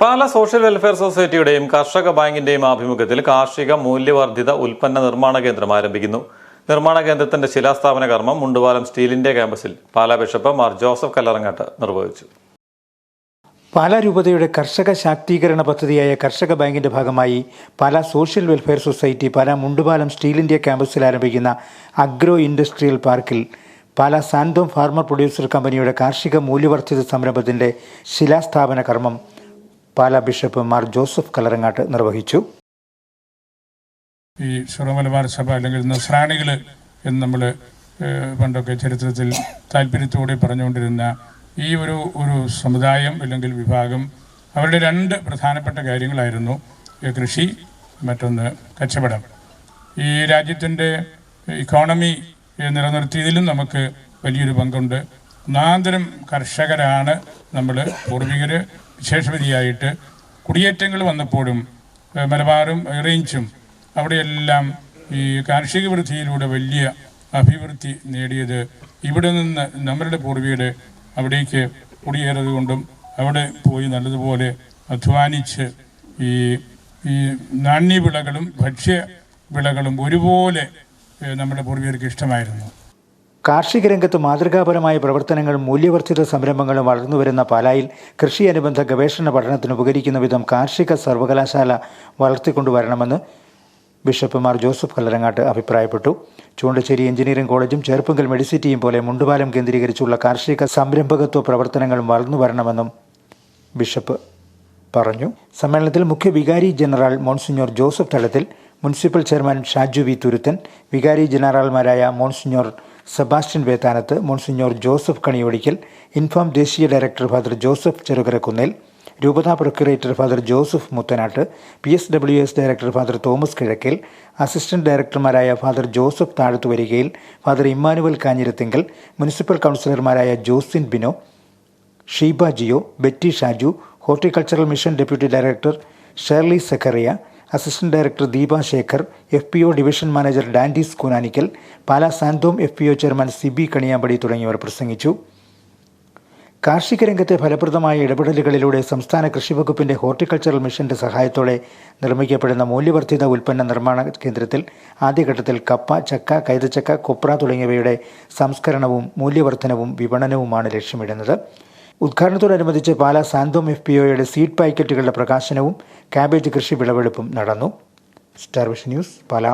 പാല social welfare സൊസൈറ്റിയുടെയും കർഷക ബാങ്കിന്റെയും ആഭിമുഖ്യത്തിൽ കാർഷിക മൂല്യവർദ്ധിത ഉൽപ്പന്ന നിർമ്മാണ കേന്ദ്രം ആരംഭിക്കുന്നു. നിർമ്മാണ കേന്ദ്രത്തിന്റെ ശിലാസ്ഥാപന കർമ്മം മുണ്ടുപാലം സ്റ്റീലിന്റെ ക്യാമ്പസിൽ പാല ബിഷപ്പ് മാർ ജോസഫ് കല്ലറങ്ങാട്ട് നിർവഹിച്ചു. പാലാ രൂപതയുടെ കർഷക ശാക്തീകരണ പദ്ധതിയായ കർഷക ബാങ്കിന്റെ ഭാഗമായി Pala social welfare society Pala Mundupalam steel India ക്യാമ്പസിൽ ആരംഭിക്കുന്ന അഗ്രോ ഇൻഡസ്ട്രിയൽ പാർക്കിൽ പാലാ സാന്തോം ഫാർമർ പ്രൊഡ്യൂസർ കമ്പനിയുടെ കാർഷിക മൂല്യവർദ്ധിത സംരംഭത്തിന്റെ ശിലാസ്ഥാപന കർമ്മം പാലാ ബിഷപ്പ് മാർ ജോസഫ് കലറങ്ങാട്ട് നിർവഹിച്ചു. ഈ സുറമലബാർ സഭ അല്ലെങ്കിൽ നസ്രാണികൾ എന്ന് നമ്മൾ പണ്ടൊക്കെ ചരിത്രത്തിൽ താല്പര്യത്തോടെ പറഞ്ഞുകൊണ്ടിരുന്ന ഈ ഒരു ഒരു സമുദായം അല്ലെങ്കിൽ വിഭാഗം അവരുടെ രണ്ട് പ്രധാനപ്പെട്ട കാര്യങ്ങളായിരുന്നു കൃഷി മറ്റൊന്ന് കച്ചവടം. ഈ രാജ്യത്തിന്റെ ഇക്കോണമി നിലനിർത്തിയതിലും നമുക്ക് വലിയൊരു പങ്കുണ്ട്. ഒന്നാന്തരം കർഷകരാണ് നമ്മൾ പൂർവികർ വിശേഷപതിയായിട്ട് കുടിയേറ്റങ്ങൾ വന്നപ്പോഴും മലബാറും റേഞ്ചും അവിടെയെല്ലാം ഈ കാർഷിക വൃത്തിയിലൂടെ വലിയ അഭിവൃദ്ധി നേടിയത് ഇവിടെ നിന്ന് നമ്മളുടെ പൂർവികരെ അവിടേക്ക് കുടിയേറിയത് കൊണ്ടും അവിടെ പോയി നല്ലതുപോലെ അധ്വാനിച്ച് ഈ ഈ നാണ്യവിളകളും ഭക്ഷ്യ വിളകളും ഒരുപോലെ നമ്മുടെ പൂർവികർക്ക് ഇഷ്ടമായിരുന്നു. കാർഷിക രംഗത്ത് മാതൃകാപരമായ പ്രവർത്തനങ്ങളും മൂല്യവർദ്ധിത സംരംഭങ്ങളും വളർന്നുവരുന്ന പാലായിൽ കൃഷി അനുബന്ധ ഗവേഷണ പഠനത്തിന് ഉപകരിക്കുന്ന വിധം കാർഷിക സർവകലാശാല വളർത്തിക്കൊണ്ടുവരണമെന്ന് ബിഷപ്പ് മാർ ജോസഫ് കല്ലരങ്ങാട്ട് അഭിപ്രായപ്പെട്ടു. ചൂണ്ടശ്ശേരി എഞ്ചിനീയറിംഗ് കോളേജും ചേർപ്പുങ്കൽ മെഡിസിറ്റിയും പോലെ മുണ്ടുപാലം കേന്ദ്രീകരിച്ചുള്ള കാർഷിക സംരംഭകത്വ പ്രവർത്തനങ്ങളും വളർന്നു വരണമെന്നും ബിഷപ്പ് പറഞ്ഞു. സമ്മേളനത്തിൽ മുഖ്യ വികാരി general monsignor Joseph Thalathil municipal chairman Shaju V Thuruthan വികാരി ജനറൽമാരായ monsignor Sebastian Vethanath monsignor Joseph Kaniyodickal INFAM ദേശീയ ഡയറക്ടർ ഫാദർ ജോസഫ് ചെറുകരക്കുന്നേൽ രൂപതാ procurator father Joseph Muthanattu P S W S director father Thomas Kizhakkel assistant ഡയറക്ടർമാരായ father Joseph Thazhathuvarikayil father Emmanuel Kanjirathinkal municipal കൗൺസിലർമാരായ Josin Bino Sheeba Jiyo Betty Shaju horticultural mission deputy director Shirley Zachariah assistant director Deepa Shekhar F P O division manager Dandis Koonanikkal Pala Santhom F P O chairman Siby Kaniyampady തുടങ്ങിയവർ പ്രസംഗിച്ചു. കാർഷിക രംഗത്തെ ഫലപ്രദമായ ഇടപെടലുകളിലൂടെ സംസ്ഥാന കൃഷിവകുപ്പിന്റെ horticultural മിഷന്റെ സഹായത്തോടെ നിർമ്മിക്കപ്പെടുന്ന മൂല്യവർദ്ധിത ഉൽപ്പന്ന നിർമ്മാണ കേന്ദ്രത്തിൽ ആദ്യഘട്ടത്തിൽ കപ്പ ചക്ക കൈതച്ചക്ക കൊപ്ര തുടങ്ങിയവയുടെ സംസ്കരണവും മൂല്യവർദ്ധനവും വിപണനവുമാണ് ലക്ഷ്യമിടുന്നത്. ഉദ്ഘാടനത്തോടനുബന്ധിച്ച് പാലാ സാന്തോം എഫ് പി ഒയുടെ സീഡ് പാക്കറ്റുകളുടെ പ്രകാശനവും കാബേജ് കൃഷി വിളവെടുപ്പും നടന്നു. Star vision news Pala.